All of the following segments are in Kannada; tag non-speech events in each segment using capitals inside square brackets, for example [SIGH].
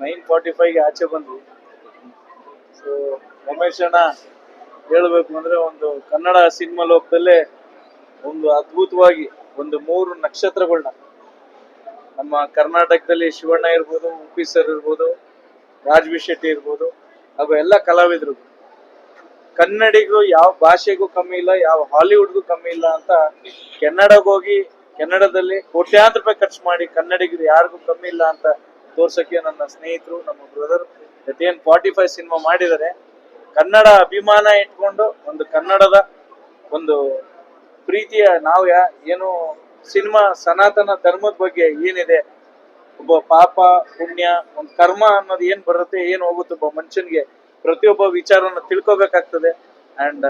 ನೈನ್ ಫಾರ್ಟಿ ಫೈವ್ಗೆ ಆಚೆ ಬಂದ್ವಿ. ಸೊ ರಮೇಶ್ ಅಣ್ಣ ಹೇಳ್ಬೇಕು ಅಂದ್ರೆ ಒಂದು ಕನ್ನಡ ಸಿನಿಮಾ ಲೋಕದಲ್ಲೇ ಒಂದು ಅದ್ಭುತವಾಗಿ ಒಂದು ಮೂರು ನಕ್ಷತ್ರಗಳನ್ನ ನಮ್ಮ ಕರ್ನಾಟಕದಲ್ಲಿ ಶಿವಣ್ಣ ಇರ್ಬೋದು ಉಪಿ ಸರ್ ಇರ್ಬೋದು ರಾಜ್ವಿ ಶೆಟ್ಟಿ ಇರ್ಬೋದು, ಹಾಗೂ ಎಲ್ಲ ಕಲಾವಿದರು. ಕನ್ನಡಿಗೂ ಯಾವ ಭಾಷೆಗೂ ಕಮ್ಮಿ ಇಲ್ಲ, ಯಾವ ಹಾಲಿವುಡ್ಗೂ ಕಮ್ಮಿ ಇಲ್ಲ ಅಂತ ಕನ್ನಡಕ್ಕೆ ಹೋಗಿ, ಕೆನಡಾದಲ್ಲಿ ಕೋಟ್ಯಾಂತರ ರೂಪಾಯಿ ಖರ್ಚು ಮಾಡಿ ಕನ್ನಡಿಗರು ಯಾರಿಗೂ ಕಮ್ಮಿ ಇಲ್ಲ ಅಂತ ತೋರ್ಸಕ್ಕೆ ನನ್ನ ಸ್ನೇಹಿತರು, ನಮ್ಮ ಬ್ರದರ್ ಏನ್ ಫಾರ್ಟಿ ಫೈವ್ ಸಿನಿಮಾ ಮಾಡಿದರೆ ಕನ್ನಡ ಅಭಿಮಾನ ಇಟ್ಕೊಂಡು ಒಂದು ಕನ್ನಡದ ಒಂದು ಪ್ರೀತಿಯ ನಾವು ಏನು ಸಿನಿಮಾ ಸನಾತನ ಧರ್ಮದ ಬಗ್ಗೆ ಏನಿದೆ, ಒಬ್ಬ ಪಾಪ, ಪುಣ್ಯ, ಒಂದು ಕರ್ಮ ಅನ್ನೋದು ಏನ್ ಬರುತ್ತೆ, ಏನ್ ಹೋಗುತ್ತೆ ಒಬ್ಬ ಮನುಷ್ಯನಿಗೆ, ಪ್ರತಿಯೊಬ್ಬ ವಿಚಾರವನ್ನು ತಿಳ್ಕೊಬೇಕಾಗ್ತದೆ. ಅಂಡ್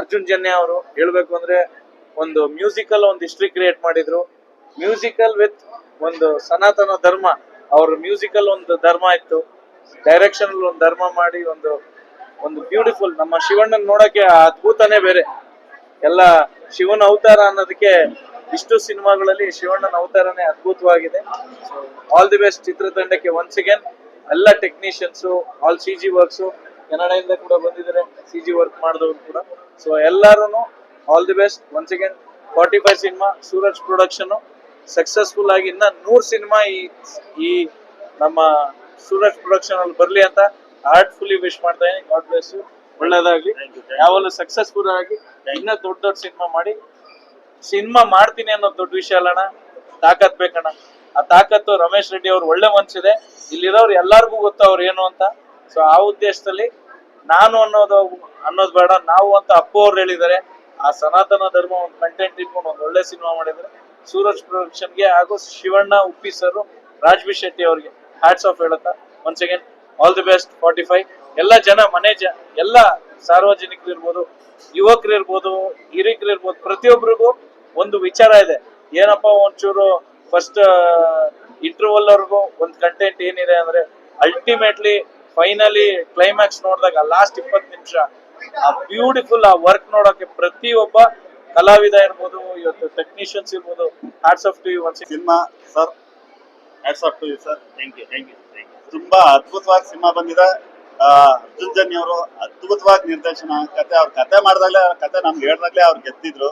ಅರ್ಜುನ್ ಜನ್ಯ ಅವರು ಹೇಳ್ಬೇಕು ಅಂದ್ರೆ ಒಂದು ಮ್ಯೂಸಿಕಲ್ ಒಂದು ಹಿಸ್ಟ್ರಿ ಕ್ರಿಯೇಟ್ ಮಾಡಿದ್ರು. ಮ್ಯೂಸಿಕಲ್ ವಿತ್ ಒಂದು ಸನಾತನ ಧರ್ಮ. ಅವ್ರ ಮ್ಯೂಸಿಕಲ್ ಒಂದು ಧರ್ಮ ಇತ್ತು. ಡೈರೆಕ್ಷನ್ ಒಂದು ಧರ್ಮ ಮಾಡಿ ಒಂದು ಒಂದು ಬ್ಯೂಟಿಫುಲ್ ನಮ್ಮ ಶಿವಣ್ಣನ ನೋಡಕ್ಕೆ ಆ ಅದ್ಭುತನೇ ಬೇರೆ. ಎಲ್ಲ ಶಿವನ ಅವತಾರ ಅನ್ನೋದಕ್ಕೆ ಇಷ್ಟು ಸಿನಿಮಾಗಳಲ್ಲಿ ಶಿವಣ್ಣನ ಅವತಾರನೇ ಅದ್ಭುತವಾಗಿದೆ. ಆಲ್ ದಿ ಬೆಸ್ಟ್ ಚಿತ್ರತಂಡಕ್ಕೆ ಒನ್ಸ್ ಅಗೇನ್ ಎಲ್ಲ technicians all C G works ಕನ್ನಡದಿಂದ ಕೂಡ ಬಂದಿದ್ದಾರೆ. ಸಿ ಜಿ ವರ್ಕ್ ಮಾಡಿದವರು ಕೂಡ. ಸೊ ಎಲ್ಲರೂ all the best once again forty five cinema Suraj production successful ಆಗಿ ಇನ್ನ ನೂರ್ ಸಿನಿಮಾ ಈ ಈ ನಮ್ಮ ಸೂರಜ್ ಪ್ರೊಡಕ್ಷನ್ ಅಲ್ಲಿ ಬರ್ಲಿ ಅಂತ ಹಾರ್ಟ್ಫುಲ್ಲಿ ವಿಶ್ ಮಾಡ್ತಾ ಇದ್ದೀನಿ. ಗಾಡ್ ಬ್ಲೆಸ್ ಯು ಒಳ್ಳೇದಾಗ್ಲಿ. ಯಾವಾಗಲೂ ಸಕ್ಸಸ್ಫುಲ್ ಆಗಿ ಇನ್ನ ದೊಡ್ಡ ದೊಡ್ಡ ಸಿನಿಮಾ ಮಾಡಿ. ಸಿನಿಮಾ ಮಾಡ್ತೀನಿ ಅನ್ನೋ ದೊಡ್ಡ ವಿಷಯ ಅಲ್ಲಣ್ಣ. ತಾಕತ್ ಬೇಕಣ್ಣ. ಆ ತಾಕತ್ತು ರಮೇಶ್ ರೆಡ್ಡಿ ಅವ್ರು ಒಳ್ಳೆ ಮನ್ಸಿದೆ. ಇಲ್ಲಿರೋರು ಎಲ್ಲಾರ್ಗೂ ಗೊತ್ತು ಅವ್ರು ಏನು ಅಂತ. ಸೊ ಆ ಉದ್ದೇಶದಲ್ಲಿ ನಾನು ಅನ್ನೋದು ಅನ್ನೋದು ಬೇಡ. ನಾವು ಅಂತ ಅಪ್ಪು ಅವ್ರು ಹೇಳಿದ್ದಾರೆ. ಆ ಸನಾತನ ಧರ್ಮ ಒಂದು ಕಂಟೆಂಟ್ ಇಟ್ಕೊಂಡು ಒಂದು ಒಳ್ಳೆ ಸಿನಿಮಾ ಮಾಡಿದ್ರೆ ಸೂರಜ್ ಪ್ರೊಡಕ್ಷನ್ಗೆ ಹಾಗೂ ಶಿವಣ್ಣ ಉಪ್ಪಿ ಸರ್ ರಾಜ್ವಿ ಶೆಟ್ಟಿ ಅವರಿಗೆ ಹ್ಯಾಟ್ಸ್ ಆಫ್ ಹೇಳುತ್ತಾ once again all the best forty five ಎಲ್ಲ ಜನ, ಮನೆ ಜ, ಎಲ್ಲ ಸಾರ್ವಜನಿಕರು ಇರ್ಬೋದು, ಯುವಕರು ಇರ್ಬೋದು, ಹಿರಿಕರು ಇರ್ಬೋದು ಪ್ರತಿಯೊಬ್ಬರಿಗೂ ಒಂದು ವಿಚಾರ ಇದೆ. ಏನಪ್ಪ ಒಂಚೂರು ಫಸ್ಟ್ ಇಂಟರ್ವಲ್ ಅವ್ರಿಗೂ ಒಂದು ಕಂಟೆಂಟ್ ಏನಿದೆ ಅಂದ್ರೆ ಅಲ್ಟಿಮೇಟ್ಲಿ ಫೈನಲಿ ಕ್ಲೈಮ್ಯಾಕ್ಸ್ ನೋಡಿದಾಗ ಲಾಸ್ಟ್ ಇಪ್ಪತ್ತು ನಿಮಿಷ, ಆ ಬ್ಯೂಟಿಫುಲ್ ಆ ವರ್ಕ್ ನೋಡೋಕೆ ಪ್ರತಿಯೊಬ್ಬ ಕಲಾವಿದ ಇರ್ಬೋದು, ಇವತ್ತು ಟೆಕ್ನಿಷಿಯನ್ಸ್ ಇರ್ಬೋದು hats off to you once cinema, sir. Hats off to you sir thank you thank you ತುಂಬಾ ಅದ್ಭುತವಾಗಿ ಸಿನಿಮಾ ಬಂದಿದೆ. ಅರ್ಜುನ್ ಜನ್ಯ ಅವರು ಅದ್ಭುತವಾಗಿ ನಿರ್ದೇಶನ, ಕತೆ, ಅವ್ರ ಕತೆ ಮಾಡಿದಾಗಲೇ, ಅವ್ರ ಕತೆ ನಮ್ಗೆ ಹೇಳ್ದಾಗ್ಲೇ ಅವ್ರು ಗೆದ್ದಿದ್ರು.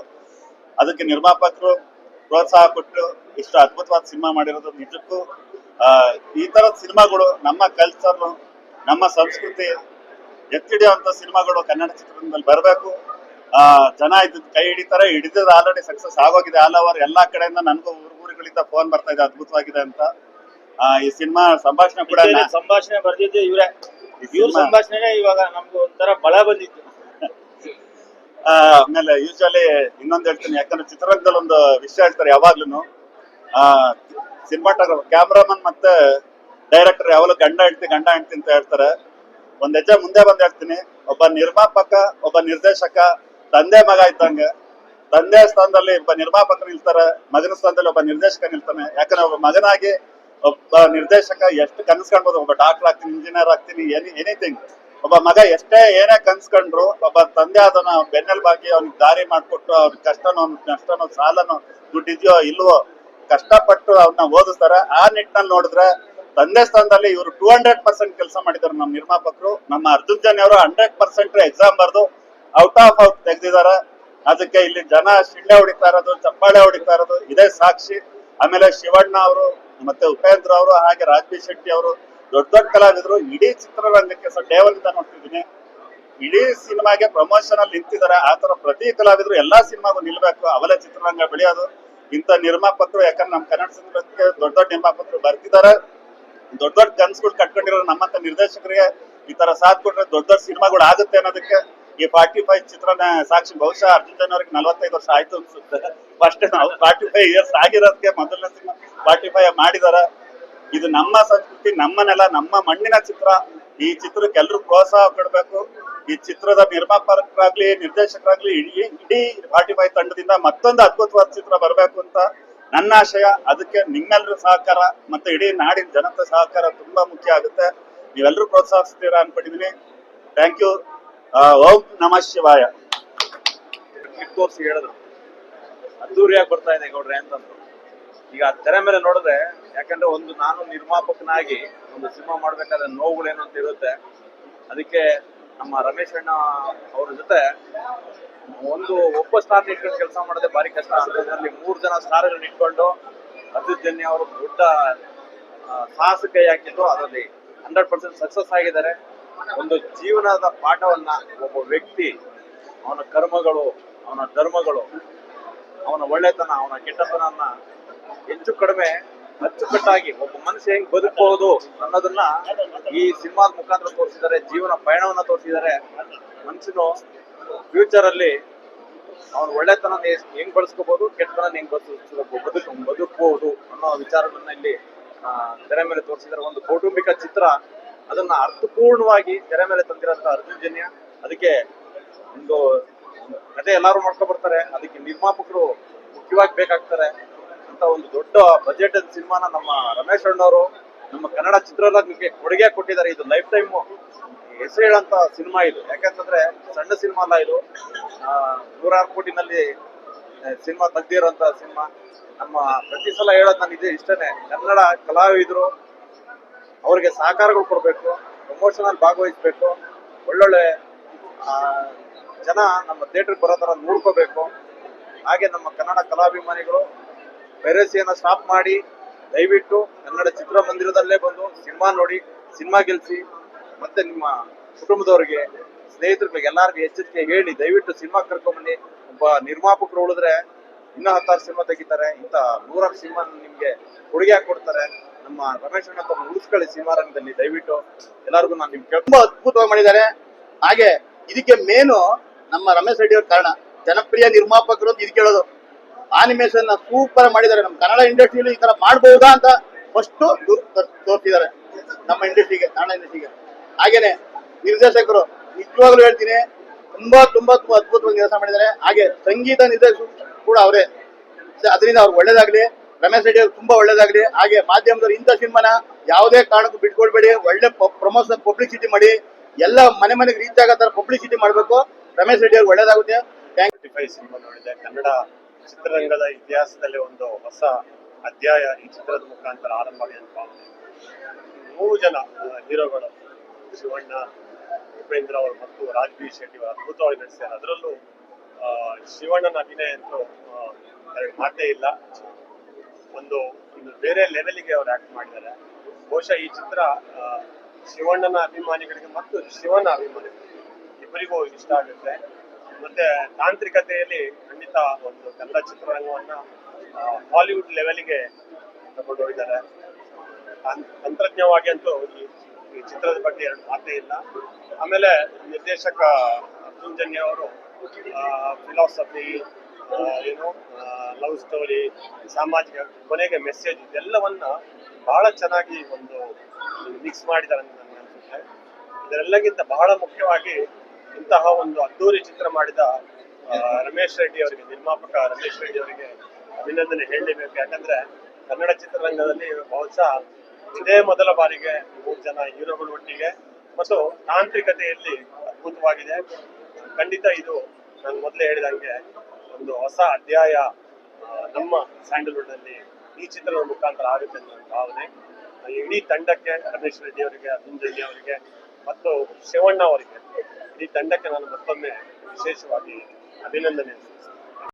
ಅದಕ್ಕೆ ನಿರ್ಮಾಪಕರು ಪ್ರೋತ್ಸಾಹ ಕೊಟ್ಟು ಇಷ್ಟು ಅದ್ಭುತವಾದ ಸಿನಿಮಾ ಮಾಡಿರೋದು ನಿಜಕ್ಕೂ ಈ ತರದ ಸಿನಿಮಾಗಳು ನಮ್ಮ ಕಲ್ಚರ್ ನಮ್ಮ ಸಂಸ್ಕೃತಿ ಎತ್ತಿಡಿಯುವಂತ ಸಿನಿಮಾಗಳು ಕನ್ನಡ ಚಿತ್ರರಂಗದಲ್ಲಿ ಬರಬೇಕು. ಆ ಜನ ಇದ್ ಕೈ ಹಿಡಿತಾರೆ ಹಿಡಿದ್ರೆ ಆಲ್ರೆಡಿ ಸಕ್ಸಸ್ ಆಗೋಗಿದೆ. ಆಲ್ ಓವರ್ ಎಲ್ಲಾ ಕಡೆಯಿಂದ ನನಗೂ ಊರು ಊರುಗಳಿಂದ ಫೋನ್ ಬರ್ತಾ ಇದೆ ಅದ್ಭುತವಾಗಿದೆ ಅಂತ. ಆ, ಈ ಸಿನಿಮಾ ಸಂಭಾಷಣೆ ಕೂಡ ನಾ- ಸಂಭಾಷಣೆ ಬರ್ದಿದ್ದೆ ಇವರೇ. ಇವ್ರ ಸಿನಿಮಾ- ಸಂಭಾಷಣೆ ಇವಾಗ ನಮ್ಗೆ ಒಂಥರ ಬಳ ಬಂದಿತ್ತು. [LAUGHS] ಆ, ಆಮೇಲೆ ಯೂಶಲಿ ಇನ್ನೊಂದ್ ಹೇಳ್ತೀನಿ. ಯಾಕಂದ್ರೆ ಚಿತ್ರರಂಗದಲ್ಲಿ ಒಂದು ವಿಷಯ ಹೇಳ್ತಾರೆ ಯಾವಾಗ್ಲೂ ಆ ಸಿನಿಮಾಟೋಗ್ರಾಫರ್ ಕ್ಯಾಮ್ರಾಮನ್ ಮತ್ತೆ ಡೈರೆಕ್ಟರ್ ಯಾವಾಗಲೂ ಗಂಡ ಹೆಂಡ್ತಿ ಗಂಡ ಹೆಂಡ್ತಿ ಅಂತ ಹೇಳ್ತಾರೆ. ಒಂದ್ ಹೆಜ್ಜೆ ಮುಂದೆ ಬಂದ್ ಹೇಳ್ತೀನಿ. ಒಬ್ಬ ನಿರ್ಮಾಪಕ ಒಬ್ಬ ನಿರ್ದೇಶಕ ತಂದೆ ಮಗ ಇದ್ದಂಗೆ, ತಂದೆ ಸ್ಥಾನದಲ್ಲಿ ಒಬ್ಬ ನಿರ್ಮಾಪಕ ನಿಲ್ತಾರೆ, ಮಗನ ಸ್ಥಾನದಲ್ಲಿ ಒಬ್ಬ ನಿರ್ದೇಶಕ ನಿಲ್ತಾನೆ. ಯಾಕಂದ್ರೆ ಒಬ್ಬ ಮಗನಾಗಿ ಒಬ್ಬ ನಿರ್ದೇಶಕ ಎಷ್ಟು ಕನಸು ಕಾಣ್ಬೋದು. ಒಬ್ಬ ಡಾಕ್ಟರ್ ಆಗ್ತೀನಿ ಇಂಜಿನಿಯರ್ ಆಗ್ತೀನಿ ಎನಿ ಎನಿಥಿಂಗ್ ಒಬ್ಬ ಮಗ ಎಷ್ಟೇ ಏನೇ ಕನ್ಸ್ಕೊಂಡ್ರು ಒಬ್ಬ ತಂದೆ ಅದನ್ನ ಬೆನ್ನೆಲುಬಾಗಿ ಅವ್ನಿಗೆ ದಾರಿ ಮಾಡ್ಕೊಟ್ಟು ಅವ್ನ ಕಷ್ಟನೋ ನಷ್ಟನೋ, ಸಾಲನೋ, ದುಡ್ಡಿದ್ಯೋ ಇಲ್ವೋ, ಕಷ್ಟಪಟ್ಟು ಅವ್ನ ಓದಿಸ್ತಾರೆ. ಆ ನಿಟ್ಟಿನಲ್ಲಿ ನೋಡಿದ್ರೆ ತಂದೆ ಸ್ಥಾನದಲ್ಲಿ ಇವರು ಟೂ ಹಂಡ್ರೆಡ್ ಪರ್ಸೆಂಟ್ ಕೆಲಸ ಮಾಡಿದ್ದಾರೆ ನಮ್ಮ ನಿರ್ಮಾಪಕರು. ನಮ್ಮ ಅರ್ಜುನ್ ಜನ್ ಅವರು ಹಂಡ್ರೆಡ್ ಪರ್ಸೆಂಟ್ ಎಕ್ಸಾಮ್ ಬರ್ದು ಔಟ್ ಆಫ್ ಔಟ್ ತೆಗೆದಿದ್ದಾರೆ. ಅದಕ್ಕೆ ಇಲ್ಲಿ ಜನ ಶಿಳ್ಳೆ ಹೊಡಿತಾ ಇರೋದು, ಚಪ್ಪಾಳೆ ಹೊಡಿತಾ ಇರೋದು ಇದೇ ಸಾಕ್ಷಿ. ಆಮೇಲೆ ಶಿವಣ್ಣ ಅವರು ಮತ್ತೆ ಉಪೇಂದ್ರ ಅವರು ಹಾಗೆ ರಾಜ್ಬಿ ಶೆಟ್ಟಿ ಅವರು ದೊಡ್ಡ ದೊಡ್ಡ ಕಲಾವಿದರು. ಇಡೀ ಚಿತ್ರರಂಗಕ್ಕೆ ಸರ್ ಡೇವಲ್ ಅಂತ ನೋಡ್ತಿದ್ದೀನಿ. ಇಡೀ ಸಿನಿಮಾಗೆ ಪ್ರಮೋಷನ್ ಅಲ್ಲಿ ನಿಂತಿದ್ದಾರೆ. ಆ ತರ ಪ್ರತಿ ಕಲಾವಿದರು ಎಲ್ಲಾ ಸಿನಿಮಾಗೂ ನಿಲ್ಬೇಕು. ಅವಲೇ ಚಿತ್ರರಂಗ ಬೆಳೆಯೋದು. ಇಂಥ ನಿರ್ಮಾಪಕರು, ಯಾಕಂದ್ರೆ ನಮ್ಮ ಕನ್ನಡ ಸಿನಿಮಾಕ್ಕೆ ದೊಡ್ಡ ದೊಡ್ಡ ನಿರ್ಮಾಪಕರು ಬರ್ತಿದ್ದಾರೆ. ದೊಡ್ಡ ದೊಡ್ಡ ಕನ್ಸುಗಳು ಕಟ್ಕೊಂಡಿರೋ ನಮ್ಮಂತ ನಿರ್ದೇಶಕರಿಗೆ ಈ ತರ ಸಾಥ್ ಕೊಟ್ರೆ ದೊಡ್ಡ ದೊಡ್ಡ ಸಿನಿಮಾಗಳು ಆಗುತ್ತೆ ಅನ್ನೋದಕ್ಕೆ ಈ ಫಾರ್ಟಿ ಫೈವ್ ಚಿತ್ರನ ಸಾಕ್ಷಿ ಬಹುಶಃ ಅರ್ಜುನ್ ಜನ್ ಅವ್ರಿಗೆ ನಲವತ್ತೈದು ವರ್ಷ ಆಯ್ತು ಅನ್ಸುತ್ತೆ. ಫಸ್ಟ್ ನಾವು ಫಾರ್ಟಿ ಫೈವ್ ಇಯರ್ಸ್ ಆಗಿರೋದಕ್ಕೆ ಮೊದಲನೇ ಸಿನಿಮಾ ಫಾರ್ಟಿ ಫೈವ್ ಮಾಡಿದಾರ. ಇದು ನಮ್ಮ ಸಂಸ್ಕೃತಿ ನಮ್ಮ ನೆಲ ನಮ್ಮ ಮಣ್ಣಿನ ಚಿತ್ರ. ಈ ಚಿತ್ರಕ್ಕೆ ಎಲ್ಲರೂ ಪ್ರೋತ್ಸಾಹ ಕೊಡಬೇಕು. ಈ ಚಿತ್ರದ ನಿರ್ಮಾಪಕರಾಗ್ಲಿ, ನಿರ್ದೇಶಕರಾಗ್ಲಿ ಇಡೀ ಇಡೀ ಫಾರ್ಟಿ ಫೈವ್ ತಂಡದಿಂದ ಮತ್ತೊಂದು ಅದ್ಭುತವಾದ ಚಿತ್ರ ಬರಬೇಕು ಅಂತ ನನ್ನ ಆಶಯ. ಅದಕ್ಕೆ ನಿಮ್ಮೆಲ್ಲರ ಸಹಕಾರ ಮತ್ತೆ ಇಡೀ ನಾಡಿನ ಜನತೆ ಸಹಕಾರ ತುಂಬಾ ಮುಖ್ಯ ಆಗುತ್ತೆ. ನೀವೆಲ್ಲರೂ ಪ್ರೋತ್ಸಾಹಿಸ್ತೀರಾ ಅನ್ಕೊಂಡಿದೀನಿ. ಥ್ಯಾಂಕ್ ಯು ಓಂ ನಮ ಶಿವಾಯ. ತೋರಿಸಿ ಹೇಳಿದ್ರು. ಅದ್ದೂರಿಯಾಗಿ ಬರ್ತಾ ಇದೆ ಗೌಡ್ರೆ ಅಂತಂದ್ರು. ಈಗ ಆ ತೆರೆ ಮೇಲೆ ನೋಡಿದ್ರೆ ಯಾಕಂದ್ರೆ ಒಂದು ನಾನು ನಿರ್ಮಾಪಕನಾಗಿ ಒಂದು ಸಿನಿಮಾ ಮಾಡ್ಬೇಕಾದ್ರೆ ನೋವುಗಳೇನು ಅಂತ ಇರುತ್ತೆ. ಅದಕ್ಕೆ ನಮ್ಮ ರಮೇಶ್ ಅಣ್ಣ ಅವ್ರ ಜೊತೆ ಒಂದು ಒಬ್ಬ ಸ್ಟಾರ್ ಇಟ್ಕೊಂಡು ಕೆಲಸ ಮಾಡೋದೇ ಭಾರಿ ಕಷ್ಟ. ಅದರಲ್ಲಿ ಮೂರು ಜನ ಸ್ಟಾರ್ಗಳನ್ನ ಇಟ್ಕೊಂಡು ಜನ್ಯ ಅವರು ದೊಡ್ಡ ಸಾಹಸ ಕೈ ಹಾಕಿದ್ರು. ಅದರಲ್ಲಿ ಹಂಡ್ರೆಡ್ ಪರ್ಸೆಂಟ್ ಸಕ್ಸಸ್ ಆಗಿದ್ದಾರೆ. ಒಂದು ಜೀವನದ ಪಾಠವನ್ನ ಒಬ್ಬ ವ್ಯಕ್ತಿ, ಅವನ ಕರ್ಮಗಳು, ಅವನ ಧರ್ಮಗಳು, ಅವನ ಒಳ್ಳೆತನ, ಅವನ ಕೆಟ್ಟತನನ್ನ ಹೆಚ್ಚು ಕಡಿಮೆ, ಅಚ್ಚುಕಟ್ಟಾಗಿ ಒಬ್ಬ ಮನುಷ್ಯ ಹೆಂಗ್ ಬದುಕಬಹುದು ಅನ್ನೋದನ್ನ ಈ ಸಿನಿಮಾದ ಮುಖಾಂತರ ತೋರಿಸಿದ್ದಾರೆ, ಜೀವನ ಪಯಣವನ್ನ ತೋರಿಸಿದ್ದಾರೆ. ಮನುಷ್ಯನು ಫ್ಯೂಚರ್ ಅಲ್ಲಿ ಅವನ ಒಳ್ಳೆತನ ಹೆಂಗ್ ಬಳಸ್ಕೋಬಹುದು ಕೆಟ್ಟತನ ಹೆಂಗ್ ಬದುಕು ಬದುಕು ಬದುಕಬಹುದು ಅನ್ನೋ ವಿಚಾರವನ್ನ ಇಲ್ಲಿ ತೆರೆ ಮೇಲೆ ತೋರಿಸಿದ್ದಾರೆ. ಒಂದು ಕೌಟುಂಬಿಕ ಚಿತ್ರ ಅದನ್ನ ಅರ್ಥಪೂರ್ಣವಾಗಿ ತೆರೆ ಮೇಲೆ ತಂದಿರೋಂಥ ಅರ್ಜುನ್ ಜನ್ಯ, ಅದಕ್ಕೆ ಒಂದು ಕತೆ ಎಲ್ಲಾರು ಮಾಡ್ಕೊ ಬರ್ತಾರೆ. ಅದಕ್ಕೆ ನಿರ್ಮಾಪಕರು ಮುಖ್ಯವಾಗಿ ಬೇಕಾಗ್ತಾರೆ ಅಂತ ಒಂದು ದೊಡ್ಡ ಬಜೆಟ್ ಸಿನಿಮಾನ ನಮ್ಮ ರಮೇಶ್ ಅಣ್ಣವರು ನಮ್ಮ ಕನ್ನಡ ಚಿತ್ರರಂಗಕ್ಕೆ ಕೊಡುಗೆ ಕೊಟ್ಟಿದ್ದಾರೆ. ಇದು ಲೈಫ್ ಟೈಮ್. ಹೆಸರು ಹೇಳಂತ ಸಿನಿಮಾ ಇದು. ಯಾಕಂತಂದ್ರೆ ಸಣ್ಣ ಸಿನಿಮಾ ಅಲ್ಲ ಇದು. ನೂರಾರು ಕೋಟಿನಲ್ಲಿ ಸಿನಿಮಾ ತೆಗ್ದಿರೋಂತ ಸಿನಿಮಾ. ನಮ್ಮ ಪ್ರತಿ ಸಲ ಹೇಳೋದು ನಾನು ಇದೇ ಇಷ್ಟನೇ. ಕನ್ನಡ ಕಲಾವಿದರು ಅವ್ರಿಗೆ ಸಹಕಾರಗಳು ಕೊಡಬೇಕು ಪ್ರಮೋಷನಲ್ಲಿ ಭಾಗವಹಿಸಬೇಕು, ಒಳ್ಳೊಳ್ಳೆ ಜನ ನಮ್ಮ ಥಿಯೇಟ್ರಿಗೆ ಬರೋ ಥರ ನೋಡ್ಕೋಬೇಕು. ಹಾಗೆ ನಮ್ಮ ಕನ್ನಡ ಕಲಾಭಿಮಾನಿಗಳು ಪೈರಸಿಯನ್ನು ಸ್ಟಾಪ್ ಮಾಡಿ, ದಯವಿಟ್ಟು ಕನ್ನಡ ಚಿತ್ರಮಂದಿರದಲ್ಲೇ ಬಂದು ಸಿನಿಮಾ ನೋಡಿ, ಸಿನಿಮಾ ಗೆಲ್ಸಿ, ಮತ್ತೆ ನಿಮ್ಮ ಕುಟುಂಬದವರಿಗೆ ಸ್ನೇಹಿತರಿಗೆ ಎಲ್ಲರಿಗೂ ಎಚ್ಚರಿಕೆ ಹೇಳಿ, ದಯವಿಟ್ಟು ಸಿನಿಮಾ ಕರ್ಕೊಂಬನ್ನಿ. ಒಬ್ಬ ನಿರ್ಮಾಪಕರು ಉಳಿದ್ರೆ ಇನ್ನೂ ಹತ್ತಾರು ಸಿನಿಮಾ ತೆಗಿತಾರೆ, ಇಂಥ ನೂರಾರು ಸಿನಿಮಾ ನಿಮಗೆ ಕೊಡುಗೆ ಕೊಡ್ತಾರೆ ನಮ್ಮ ರಮೇಶ್ ಅಣ್ಣ ತಮ್ಮ ಉಳಿಸ್ಕೊಳ್ಳಿ ಸಿನಿಮಾ ರಂಗದಲ್ಲಿ. ದಯವಿಟ್ಟು ಎಲ್ಲರಿಗೂ ನಾನು ನಿಮ್ಗೆ ತುಂಬಾ ಅದ್ಭುತವಾಗಿ ಮಾಡಿದ್ದಾರೆ. ಹಾಗೆ ಇದಕ್ಕೆ ಮೇನು ನಮ್ಮ ರಮೇಶ್ ರೆಡ್ಡಿ ಅವ್ರ ಕಾರಣ. ಜನಪ್ರಿಯ ನಿರ್ಮಾಪಕರು ಅಂತ ಇದು ಕೇಳೋದು. ಆನಿಮೇಷನ್ ಸೂಪರ್ ಮಾಡಿದ್ದಾರೆ. ನಮ್ಮ ಕನ್ನಡ ಇಂಡಸ್ಟ್ರಿಯಲ್ಲಿ ಈ ತರ ಮಾಡಬಹುದಾ ಅಂತ ಫಸ್ಟ್ ತೋರಿಸಿದ್ದಾರೆ. ನಮ್ಮ ಇಂಡಸ್ಟ್ರಿಗೆ ಕನ್ನಡ ಇಂಡಸ್ಟ್ರಿಗೆ ಹಾಗೇನೆ ನಿರ್ದೇಶಕರು, ನಿಜವಾಗ್ಲೂ ಹೇಳ್ತೀನಿ, ತುಂಬಾ ತುಂಬಾ ತುಂಬಾ ಅದ್ಭುತವಾಗಿ ಕೆಲಸ ಮಾಡಿದ್ದಾರೆ. ಹಾಗೆ ಸಂಗೀತ ನಿರ್ದೇಶಕರು ಕೂಡ ಅವರೇ. ಅದರಿಂದ ಅವ್ರಿಗೆ ಒಳ್ಳೇದಾಗ್ಲಿ. ರಮೇಶ್ ರೆಡ್ಡಿ ಅವರು ತುಂಬಾ ಒಳ್ಳೇದಾಗ್ಲಿ. ಹಾಗೆ ಮಾಧ್ಯಮದವರು ಇಂಥ ಸಿನಿಮಾನ ಯಾವುದೇ ಕಾರಣಕ್ಕೂ ಬಿಟ್ಕೊಡ್ಬೇಡಿ. ಒಳ್ಳೆ ಪ್ರಮೋಷನ್ ಪಬ್ಲಿಸಿಟಿ ಮಾಡಿ. ಎಲ್ಲ ಮನೆ ಮನೆಗೆ ರೀಚ್ ಆಗೋ ತರ ಪಬ್ಲಿಸಿಟಿ ಮಾಡಬೇಕು. ರಮೇಶ್ ರೆಡ್ಡಿ ಅವ್ರಿಗೆ ಒಳ್ಳೇದಾಗುತ್ತೆ. ಥ್ಯಾಂಕ್ ಸಿನಿಮಾ ನೋಡಿದೆ. ಕನ್ನಡ ಚಿತ್ರರಂಗದ ಇತಿಹಾಸದಲ್ಲಿ ಒಂದು ಹೊಸ ಅಧ್ಯಾಯ ಈ ಚಿತ್ರದ ಮುಖಾಂತರ ಆರಂಭವಾಗಿ ಅಂತ ಮೂರು ಜನ ಹೀರೋಗಳು, ಶಿವಣ್ಣ, ಉಪೇಂದ್ರ ಅವರು ಮತ್ತು ರಾಜ್ಬೀರ್ ಶೆಟ್ಟಿ ಅವರು ಅದ್ಭುತವಾಗಿ ನಡೆಸಿದ್ದಾರೆ ಅದರಲ್ಲೂ ಶಿವಣ್ಣನ ಅಭಿನಯ ಅಂತೂ ಎರಡು ಮಾತೇ ಇಲ್ಲ. ಒಂದು ಒಂದು ಬೇರೆ ಲೆವೆಲ್ಗೆ ಅವ್ರು ಆಕ್ಟ್ ಮಾಡಿದ್ದಾರೆ. ಬಹುಶಃ ಈ ಚಿತ್ರ ಶಿವಣ್ಣನ ಅಭಿಮಾನಿಗಳಿಗೆ ಮತ್ತು ಶಿವನ ಅಭಿಮಾನಿಗಳಿಗೆ ಇಬ್ಬರಿಗೂ ಇಷ್ಟ ಆಗುತ್ತೆ. ಮತ್ತೆ ತಾಂತ್ರಿಕತೆಯಲ್ಲಿ ಖಂಡಿತ ಒಂದು ಕನ್ನಡ ಚಿತ್ರರಂಗವನ್ನ ಹಾಲಿವುಡ್ ಲೆವೆಲ್ಗೆ ತಗೊಂಡು ಹೋಗಿದ್ದಾರೆ. ತಂತ್ರಜ್ಞವಾಗಿ ಅಂತೂ ಈ ಚಿತ್ರದ ಬಗ್ಗೆ ಎರಡು ಮಾತೇ ಇಲ್ಲ. ಆಮೇಲೆ ನಿರ್ದೇಶಕ ಅರ್ಜುನ್ ಜನ್ಯ ಅವರು ಫಿಲಾಸಫಿ ಏನು ಲವ್ ಸ್ಟೋರಿ ಸಾಮಾಜಿಕ ಕೊನೆಗೆ ಮೆಸೇಜ್ ಇದೆಲ್ಲವನ್ನ ಬಹಳ ಚೆನ್ನಾಗಿ ಒಂದು ಮಿಕ್ಸ್ ಮಾಡಿದ್ದಾರೆ ಅಂತ ನನಗೆ ಅನ್ಸುತ್ತೆ. ಇದೆಲ್ಲಕ್ಕಿಂತ ಬಹಳ ಮುಖ್ಯವಾಗಿ ಇಂತಹ ಒಂದು ಅದ್ದೂರಿ ಚಿತ್ರ ಮಾಡಿದ ರಮೇಶ್ ರೆಡ್ಡಿ ಅವರಿಗೆ, ನಿರ್ಮಾಪಕ ರಮೇಶ್ ರೆಡ್ಡಿ ಅವರಿಗೆ ಅಭಿನಂದನೆ ಹೇಳಲೇಬೇಕು ಯಾಕಂದ್ರೆ ಕನ್ನಡ ಚಿತ್ರರಂಗದಲ್ಲಿ ಬಹುಶಃ ಇದೇ ಮೊದಲ ಬಾರಿಗೆ ಮೂರು ಜನ ಹೀರೋಗಳು ಒಟ್ಟಿಗೆ ಮತ್ತು ತಾಂತ್ರಿಕತೆಯಲ್ಲಿ ಅದ್ಭುತವಾಗಿದೆ. ಖಂಡಿತ ಇದು ನಾನು ಮೊದಲೇ ಹೇಳಿದಂಗೆ ಒಂದು ಹೊಸ ಅಧ್ಯಾಯ ನಮ್ಮ ಸ್ಯಾಂಡಲ್ವುಡ್ ಅಲ್ಲಿ ಈ ಚಿತ್ರದ ಮುಖಾಂತರ ಆಗುತ್ತೆ ಅನ್ನೋ ಭಾವನೆ. ಇಡೀ ತಂಡಕ್ಕೆ ರಮೇಶ್ ರೆಡ್ಡಿ ಅವರಿಗೆ ಅರುಣ್ ರೆಡ್ಡಿ ಅವರಿಗೆ, ಮತ್ತು ಶಿವಣ್ಣ ಅವರಿಗೆ, ಇಡೀ ತಂಡಕ್ಕೆ ನಾನು ಮತ್ತೊಮ್ಮೆ ವಿಶೇಷವಾಗಿ ಅಭಿನಂದನೆ